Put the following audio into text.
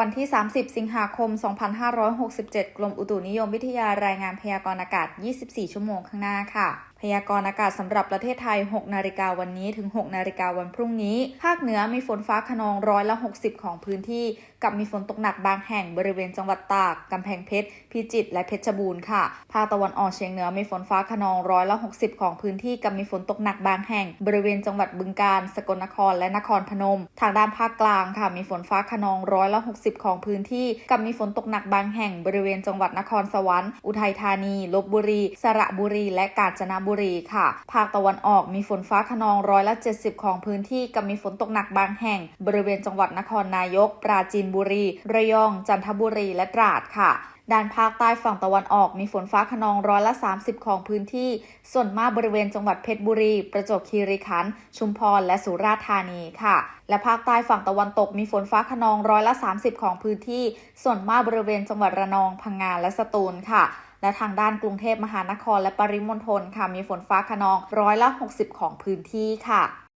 วันที่ 30 สิงหาคม 2567 กรมอุตุนิยมวิทยารายงานพยากรณ์อากาศ 24 ชั่วโมงข้างหน้าค่ะ พยากรณ์อากาศสำหรับประเทศไทย 6 นาฬิกาวันนี้ถึง 6 นาฬิกาวันพรุ่งนี้ ภาคเหนือมีฝนฟ้าขนองร้อยละ 60 ของพื้นที่ กับมีฝนตกหนักบางแห่งบริเวณจังหวัดตาก กำแพงเพชร พิจิตร และเพชรบูรณ์ค่ะ ภาคตะวันออกเฉียงเหนือมีฝนฟ้าขนองร้อยละ 60 ของพื้นที่ กับมีฝนตกหนักบางแห่ง บริเวณจังหวัดบึงกาฬ สกลนคร และนครพนม ทางด้านภาคกลางค่ะ มีฝนฟ้าขนองร้อยละ 60 ของพื้นที่ กับมีฝนตกหนักบางแห่ง บริเวณจังหวัดนครสวรรค์ อุทัยธานี ลบบุรี สระบุรี และกาญจนบุรีค่ะ ภาคตะวันออกมีฝนฟ้าขนองร้อยละ 70 ของพื้นที่กับมีฝนตกหนักบางแห่ง บริเวณจังหวัดนครนายก ปราจีนบุรี ระยอง จันทบุรีและตราดค่ะ ด้านภาคใต้ฝั่งตะวันออกมีฝนฟ้าขนองร้อยละ 30 ของพื้นที่ ส่วนมากบริเวณจังหวัดเพชรบุรี ประจวบคีรีขันธ์ชุมพร และสุราษฎร์ธานีค่ะ และภาคใต้ฝั่งตะวันตกมีฝนฟ้าขนองร้อยละ 30 ของพื้นที่ ส่วนมากบริเวณจังหวัดระนองพังงาและสตูลค่ะและทางด้านกรุงเทพมหานครและปริมณฑลค่ะมีฝนฟ้าขนองร้อยละ 60 ของพื้นที่ค่ะ